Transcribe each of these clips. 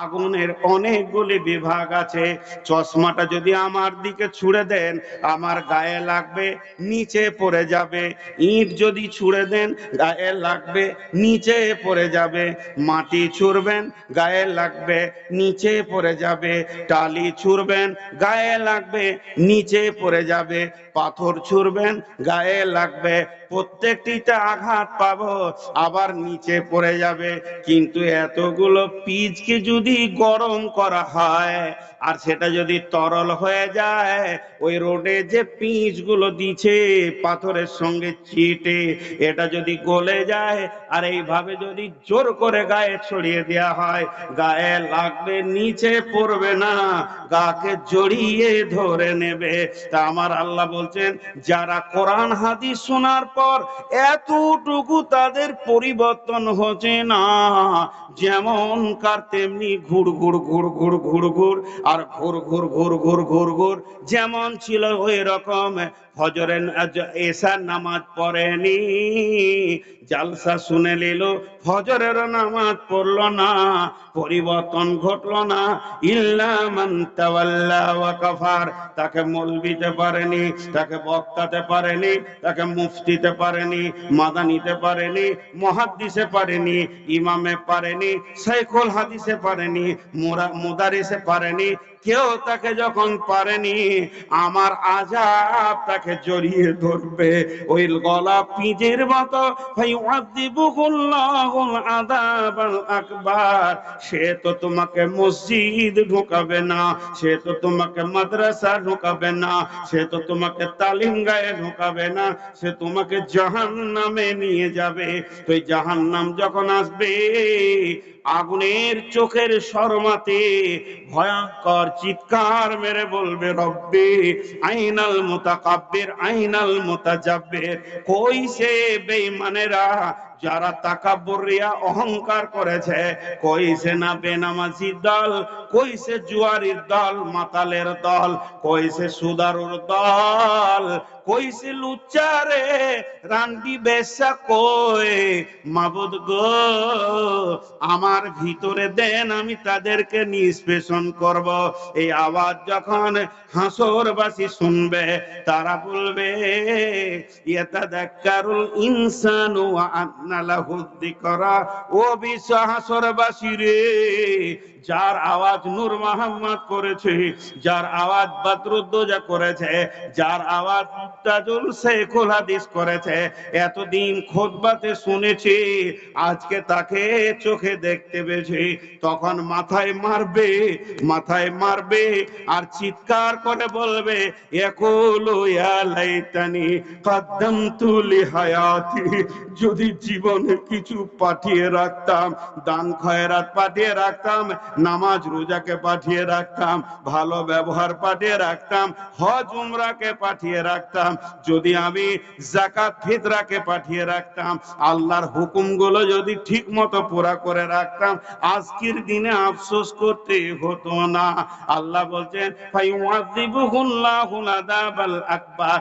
আগুনের অনেকগুলি বিভাগ আছে। চশমাটা যদি আমার দিকে ছুড়ে দেন, আমার গায়ে লাগবে, নিচে পড়ে যাবে। ইট যদি ছুড়ে দেন, গায়ে লাগবে, নিচে পড়ে যাবে। মাটি ছুড়বেন, গায়ে লাগবে, নিচে পড়ে যাবে। টালি ছুড়বেন, গায়ে লাগবে, নিচে পড়ে যাবে। পাথর ছুড়বেন, গায়ে লাগবে। প্রত্যেকটিতে আঘাত পাবো, আবার নিচে পড়ে যাবে। কিন্তু এতগুলো পিচকে যদি গরম করা হয়, আর সেটা যদি তরল হয়ে যায়, ওই রোডে যে পিচগুলো দিছে পাথরের সঙ্গে চিটে এটা যদি গলে যায়, আর এইভাবে যদি জোর করে গায়ে ছড়িয়ে দেওয়া হয়, গায়ে লাগবে, নিচে পড়বে না, গাকে জড়িয়ে ধরে নেবে। তা আমার আল্লাহ বলছেন, যারা কোরআন, হাদিস শোনার পর এতটুকু তাদের পরিবর্তন হচ্ছে না। যেমন কার তেমনি ঘুর ঘুর ঘুর ঘুর ঘুর ঘুর, আর ঘুর ঘুর ঘুর ঘুর ঘুর ঘুর। যেমন ছিল ওই রকম ফজরের এসার নামাজ পড়েনি। জালসা শুনে নিল ফজরের নামাজ পড়ল না, পরিবর্তন ঘটলো না। ইল্লা মান তাওয়াল্লা ওয়া কাফার, তাকে মলবিতে পারেনি, তাকে বক্তাতে পারেনি, তাকে মুফতিতে পারেনি, মাদানিতে পারেনি, মহাদ্দিসে পারেনি, ইমামে পারেনি সাইকুল হাদিসে পারেনি। মুরা মুদারিসে পারেনি, কেউ তাকে যখন পারেনি, আমার আজাব তাকে জড়িয়ে ধরবে। ওই গলা পিঁজের মতো আকবার। সে তো তোমাকে মসজিদ ঢোকাবে না, সে তো তোমাকে মাদ্রাসা ঢোকাবে না, সে তো তোমাকে তালিম গায়ে ঢোকাবে না, সে তোমাকে জাহান্নামে নিয়ে যাবে। তো জাহান্নাম যখন আসবে আগুনের চোখের শরমাতে ভয়ঙ্কর চিৎকার মেরে বলবে, রব্বে, আইনাল মোতা কাব্যের আইনাল মোতাজাব্বের, কই সে বেঈমানেরা? যারা তাকাব্বরিয়া অহংকার করেছে, কইছে না বেনামাজি দল, কইছে জুয়ারির দল, মাতালের দল, কইছে সুদারুর দল, কইছে লুচ্চারে রান্ডি বেশা কই, মাবুদ গো, আমার ভিতরে দেন, আমি তাদেরকে নিষ্পেষণ করব। এই আওয়াজ যখন হাসরবাসী শুনবে, তারা বলবে ইয়াতাদাক্কারুল ইনসানু ওয়া আন্না লাহু করা। ও বিশ্ব হাসরবাসী রে যার আওয়াজ নূর মোহাম্মদ করেছে, যার আওয়াজ বদরুদ্দোজা করেছে, যার আওয়াজ মুক্তাজুল শেখুল হাদিস করেছে। এতদিন খোদবাতে শুনেছি, আজকে তাকে চোখে দেখতে পেয়েছি। তখন মাথায় মারবে মাথায় মারবে আর চিৎকার করে বলবে, একুলু ইয়া লাইতানি লিহায়াতি যদি জীবনে কিছু পাঠিয়ে রাখতাম, দান খয়রাত পাঠিয়ে রাখতাম নামাজ রোজাকে পাঠিয়ে রাখতাম, ভালো ব্যবহার পাঠিয়ে রাখতাম, হজ, উমরাকে পাঠিয়ে রাখতাম, যদি আমি জাকাত ফিতরাকে পাঠিয়ে রাখতাম, আল্লাহর হুকুমগুলো যদি ঠিক মতো পুরা করে রাখতাম, আজকের দিনে আফসোস করতে হতো না। আল্লাহ বলছেন ফাইউআযিবুহুল্লাহুল আযাবাল আকবার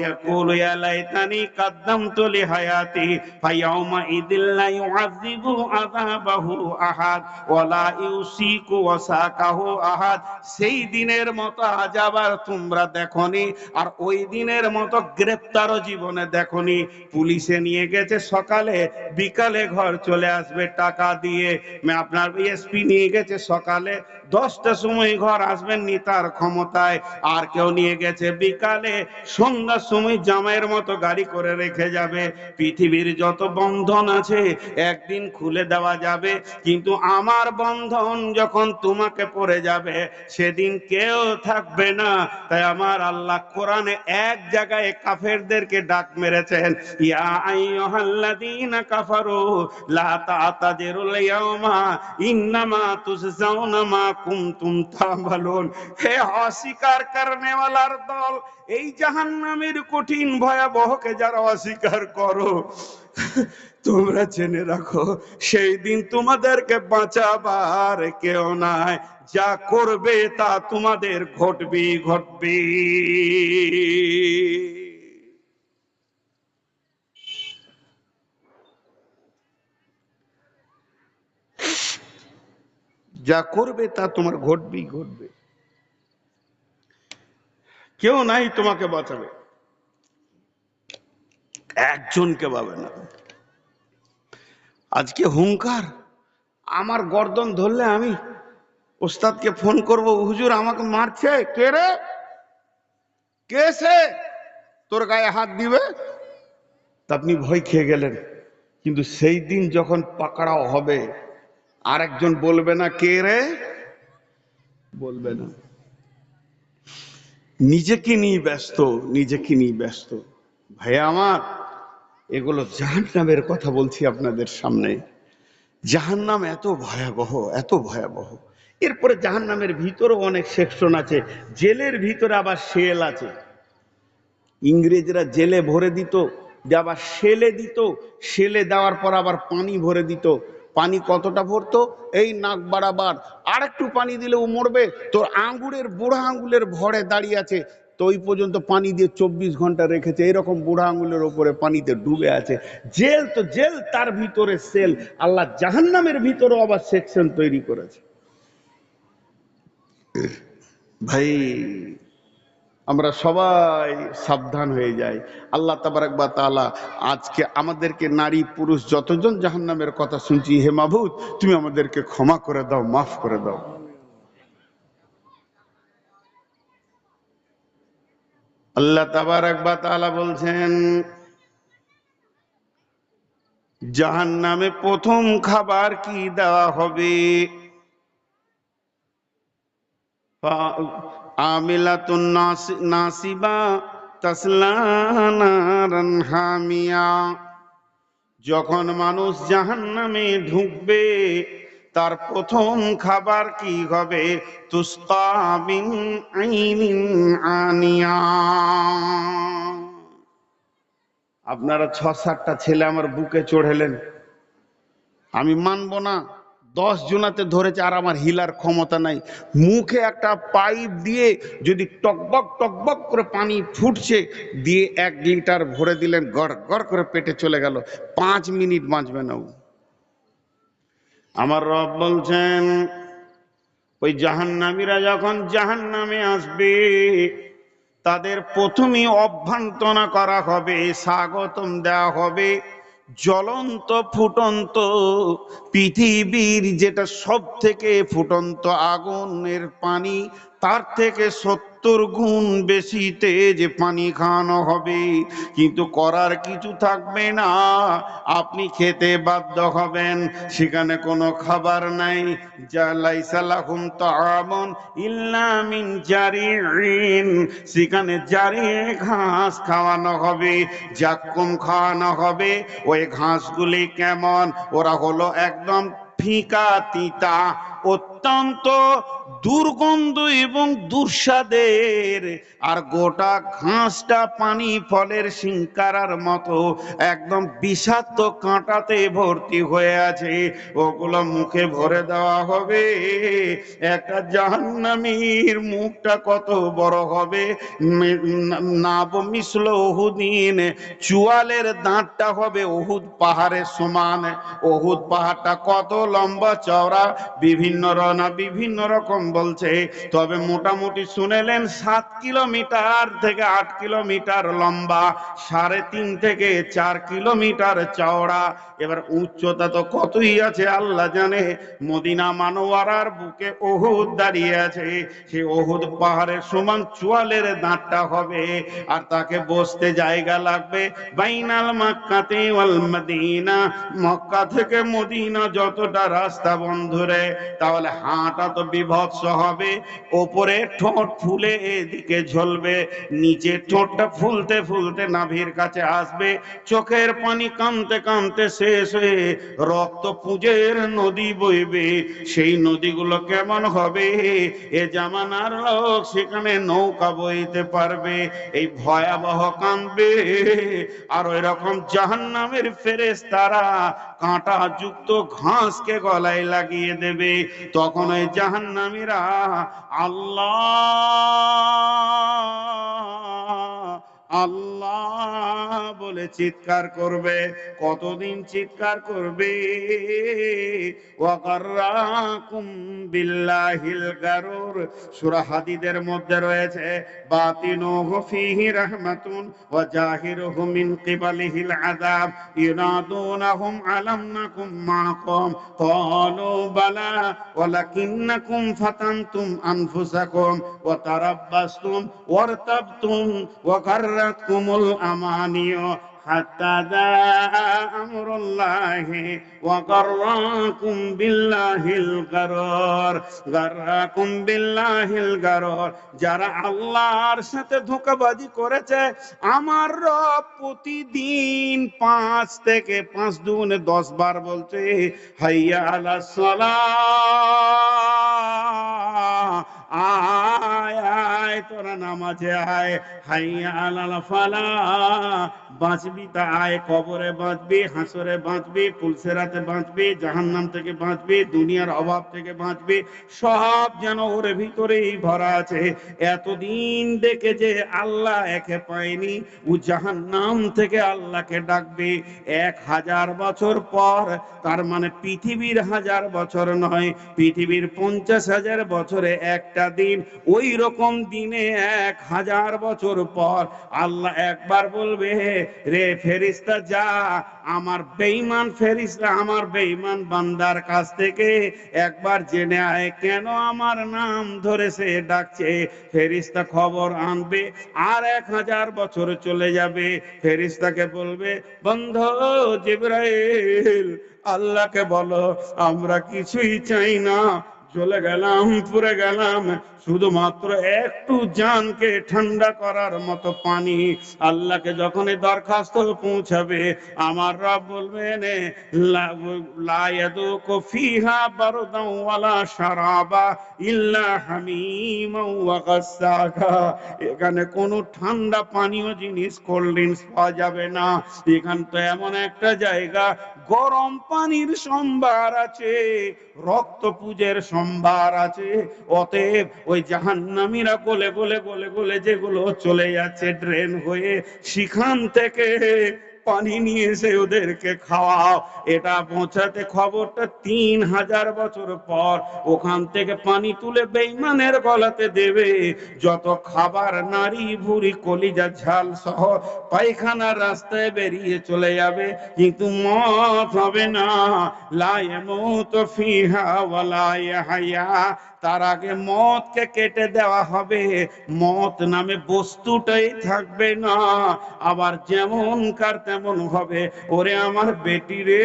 ইয়াকুলু ইয়া লাইতানি কাদ্দামতু লিহায়াতি ফায়াউমা ইদিল ইউআযিবু আযাবাহু আহাদ ওয়ালা সেই দিনের মতো আজ আবার তোমরা দেখনি, আর ওই দিনের মতো গ্রেপ্তারও জীবনে দেখনি। পুলিশে নিয়ে গেছে সকালে, বিকালে ঘর চলে আসবে টাকা দিয়ে। আপনার এসপি নিয়ে গেছে সকালে দশটার সময় ঘর আসবেন নি তার ক্ষমতায়। আর কেউ নিয়ে গেছে বিকালে। সন্ধ্যার সময় জামাইয়ের মতো গাড়ি করে রেখে যাবে। পৃথিবীর যত বন্ধন আছে একদিন খুলে দেওয়া যাবে। কিন্তু আমার বন্ধন যখন তোমাকে পড়ে যাবে, সেদিন কেউ থাকবে না। তাই আমার আল্লাহ কোরআনে এক জায়গায় কাফেরদেরকে ডাক মেরেছেন, ইয়া কাফারু, লা ইন্নামা হে অস্বীকার করনে দল, এই কঠিন ভয়াবহকে যারা অস্বীকার করো, তোমরা জেনে রাখো, সেই দিন তোমাদেরকে বাঁচাবার কেউ নাই। যা করবে তা তোমাদের ঘটবে ঘটবি যা করবে তা তোমার ঘটবেই ঘটবে। কেউ নাই তোমাকে বাঁচাবে। একজনকে পাবে না। আজকে হুঙ্কার। আমার গর্দন ধরলে আমি ওস্তাদকে ফোন করব, হুজুর, আমাকে মারছে? কে রে? কে সে? তোর গায়ে হাত দিবে? তা আপনি ভয় খেয়ে গেলেন। কিন্তু সেই দিন যখন পাকড়াও হবে আর একজন বলবে না, কে রে? বলবে না। নিজেকে নিয়ে ব্যস্ত, নিজেকে নিয়ে ব্যস্ত। ভাইয়া আমার, এগুলো জাহান নামের কথা বলছি আপনাদের সামনে। জাহান নাম এত ভয়াবহ এত ভয়াবহ। এরপরে জাহান নামের ভিতরেও অনেক সেকশন আছে। জেলের ভিতরে আবার সেল আছে। ইংরেজরা জেলে ভরে দিত, দিয়ে আবার সেলে দিত। সেলে দেওয়ার পর আবার পানি ভরে দিত। পানি কতটা ভরতো? এই নাক বাড়াবার। আর একটু পানি দিলে ও মরবে। তোর আঙ্গুরের বুড়া আঙ্গুলের ভরে দাঁড়িয়ে আছে। তো ওই পর্যন্ত পানি দিয়ে চব্বিশ ঘণ্টা রেখেছে। এরকম বুড়া আঙ্গুলের ওপরে পানিতে ডুবে আছে। জেল তো জেল, তার ভিতরে সেল। আল্লাহ জাহান্নামের ভিতরেও আবার সেকশন তৈরি করেছে। ভাই আমরা সবাই সাবধান হয়ে যাই। আল্লাহ তাবারাক বা তাআলা আজকে আমাদেরকে নারী, পুরুষ যতজন জাহান্নামের কথা শুনছি, হে মাবুদ, তুমি আমাদেরকে ক্ষমা করে দাও, মাফ করে দাও। আল্লাহ তাবারাক বা তাআলা বলছেন, জাহান্নামে প্রথম খাবার কি দেওয়া হবে? আমিলাতুন নাসি- নাসিবা তাসলা নারান হামিয়া। যখন মানুষ জাহান্নামে ঢুকবে, তার প্রথম খাবার কি হবে? তুস্কাবিন আইনিন আনিয়া। আপনারা ছ সাতটা ছেলে আমার বুকে চড়েলেন। আমি মানবো না। দশ জনাতে ধরেছে আর আমার হিলার ক্ষমতা নাই মুখে একটা পাইপ দিয়ে যদি টকবক টকবক করে পানি ফুটছে, দিয়ে এক লিটার ভরে দিলেন, গড় গড় করে পেটে চলে গেল পাঁচ মিনিট বাঁচবে না। আমার রব বলছেন, ওই জাহান্নামীরা যখন জাহান্নামে আসবে, তাদের প্রথমেই অভ্যন্তনা করা হবে, স্বাগতম দেওয়া হবে, জ্বলন্ত ফুটন্ত পৃথিবীর যেটা সব থেকে ফুটন্ত আগুনের পানি, তার থেকে সত্তর গুণ বেশি তেজ পানি খাওয়ানো হবে। কিন্তু করার কিছু থাকবে না, আপনি খেতে বাধ্য হবেন। সেখানে কোনো খাবার নাই। যা লাইসালাহুম তাআমুন ইল্লা মিন জারিন সেখানে জারি ঘাস খাওয়ানো হবে, জাক্কুম খাওয়ানো হবে। ওই ঘাসগুলি কেমন? ওরা হলো एकदम फीका तीता वो অত্যন্ত দুর্গন্ধ এবং দুঃস্বাদের। আর গোটা ঘাসটা পানি, ফলের সিংকারার মতো একদম বিষাক্ত কাঁটাতে ভর্তি হয়ে আছে। ওগুলো মুখে ভরে দেওয়া হবে। একটা জাহান্নামীর মুখটা কত বড় হবে। নাব মিশল ওহুদিন চুয়ালের দাঁতটা হবে ওহুদ পাহাড়ের সমান। ওহুদ পাহাড়টা কত লম্বা চওড়া। বিভিন্ন রনা বিভিন্ন রকম বলছে, তবে মোটামুটি শুনেলেন সাত কিলোমিটার থেকে আট কিলোমিটার লম্বা, সাড়ে তিন থেকে চার কিলোমিটার চওড়া। এবার উচ্চতা তো কতই আছে আল্লাহ জানে, মদিনা মানোয়ারার বুকে ওহুদ দাঁড়িয়ে আছে, সে ওহুদ পাহাড়ের সমান চুয়ালের দাঁতটা হবে, আর তাকে বসতে জায়গা লাগবে বাইনাল মক্কাতে ওয়াল মদিনা। মক্কা থেকে মদিনা যতটা রাস্তা বন্ধুরে, তাহলে হাঁটা তো বিভৎস হবে। ওপরে ঠোঁট ফুলে এদিকে ঝলবে, নিচে ঠোঁটটা ফুলতে ফুলতে নাভির কাছে আসবে। চোখের পানি কামতে কামতে শেষ হয়ে রক্ত পুঁজের নদী বইবে। সেই নদীগুলো কেমন হবে? এ জামানার লোক সেখানে নৌকা বইতে পারবে। এই ভয়াবহ কাঁদবে। আর ওই রকম জাহান্নামের ফেরেস তারা কাঁটা যুক্ত ঘাসকে গলায় লাগিয়ে দেবে। তখন ওই জাহান্নামীরা আল্লাহ আল্লাহ বলে চিৎকার করবে। কতদিন চিৎকার করবে? বিল্লাহিল হাদিদের মধ্যে রয়েছে বাতিনুহু ফীহি আখযাতকুমুল আমানিয়ু হাত্তা দা আমরুল্লাহি ওয়া গাররাকুম বিল্লাহিল গারর। গাররাকুম বিল্লাহিল গারর। যারা আল্লাহর সাথে ধোঁকাবাজি করেছে, আমার রব প্রতিদিন পাঁচ থেকে পাঁচ দুগুণে দশ বার বলছে, হাইয়া আলা সালাত। আয় তোরা নামাজে আয়। আলাল ফালা, বাঁচবি তা আয়। কবরে বাঁচবি বাঁচবি পুলসেরাতে বাঁচবি, জাহান্নাম থেকে বাঁচবি, দুনিয়ার অভাব থেকে বাঁচবি। সব যেন ওর ভিতরেই ভরা আছে। এতদিন দেখে যে আল্লাহ একে পায়নি। ও জাহান্নাম থেকে আল্লাহকে ডাকবে। এক হাজার বছর পর, তার মানে পৃথিবীর হাজার বছর নয়, পৃথিবীর পঞ্চাশ হাজার বছরে একটা দিন ওই রকম দিনে এক হাজার বছর পর আল্লাহ একবার বলবে, রে ফেরিস্তা যা, আমার বেঈমান ফেরিস্তা আমার বেঈমান বান্দার কাছ থেকে একবার জেনে আয় কেন আমার নাম ধরে সে ডাকছে ফেরিস্তা খবর আনবে আর এক হাজার বছর চলে যাবে। ফেরিস্তাকে বলবে, বন্ধ জিব্রাইল, আল্লাহকে বলো, আমরা কিছুই চাই না চলে গেলাম পুরে গেলাম। শুধুমাত্র একটু জানকে ঠান্ডা করার মতো পানি আল্লাহকে যখন এই দরখাস্ত পৌঁছাবে, আমার রব বলবেন এখানে কোনো ঠান্ডা পানীয় জিনিস কোল্ড ড্রিঙ্কস পাওয়া যাবে না। এখান তো এমন একটা জায়গা গরম পানির সম্ভার আছে, রক্ত পূজের সম্ভার আছে। অতএব ওই জাহান্নামীরা বলে বলে বলে বলে যেগুলো চলে যাচ্ছে ড্রেন হয়ে সেখান থেকে পানি নিয়ে এসে ওদেরকে খাওয়াও। এটা পৌঁছাতে খবরটা তিন হাজার বছর পর ওখান থেকে পানি তুলে বেইমানের গলাতে দেবে। যত খাবার নারী ভুরি কলিজা ঝাল সহ পায়খানার রাস্তায় বেরিয়ে চলে যাবে। কিন্তু মত হবে না। লায়ে মত ফিহা ওয়ালা হায়া তার আগে মদকে কেটে দেওয়া হবে। মত নামে বস্তুটাই থাকবে না। আবার যেমন কার তেমন হবে। ওরে আমার বেটি রে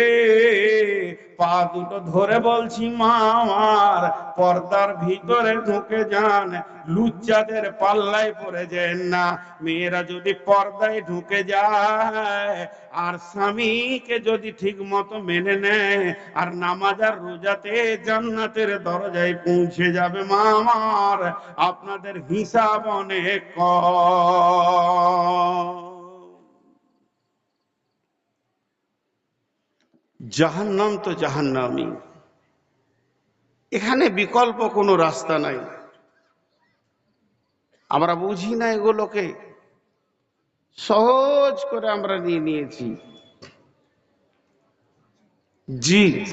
পা দুটো ধরে বলছি, মা, আমার পর্দার ভিতরে ঢুকে যান। লুচ্চাদের পাল্লায় পড়ে যেন না। মেয়েরা যদি পর্দায় ঢুকে যায়, আর স্বামীকে যদি ঠিক মতো মেনে নেয়, আর নামাজ আর রোজাতে জান্নাতের দরজায় পৌঁছে যাবে, মা, আমার আপনাদের হিসাব অনেক কম। জাহান্নাম তো জাহান্নামই। এখানে বিকল্প কোনো রাস্তা নাই। আমরা বুঝি না এগুলোকে। সহজ করে আমরা নিয়ে নিয়েছি। জি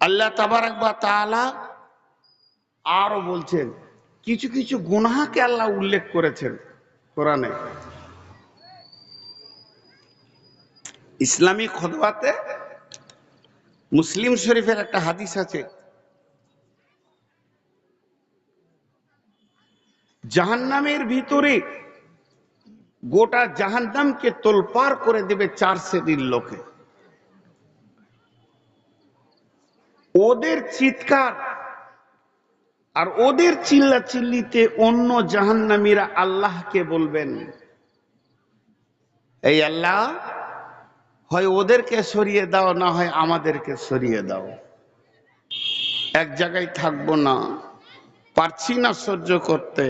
আল্লাহ তাবারাক বা তাআলা আরও বলছেন, কিছু কিছু গুনাহকে আল্লাহ উল্লেখ করেছেন কোরআনে। ইসলামী খতবাতে মুসলিম শরীফের একটা হাদিস আছে। জাহান্নামের ভিতরে গোটা জাহান্নামকে তোলপার করে দেবে চার শ্রেণির লোকে। ওদের চিৎকার আর ওদের চিল্লা চিল্লিতে অন্য জাহান্নামীরা আল্লাহকে বলবেন, এই আল্লাহ হয় ওদেরকে সরিয়ে দাও, না হয় আমাদেরকে সরিয়ে দাও। এক জায়গায় থাকব না, পারছি না সহ্য করতে।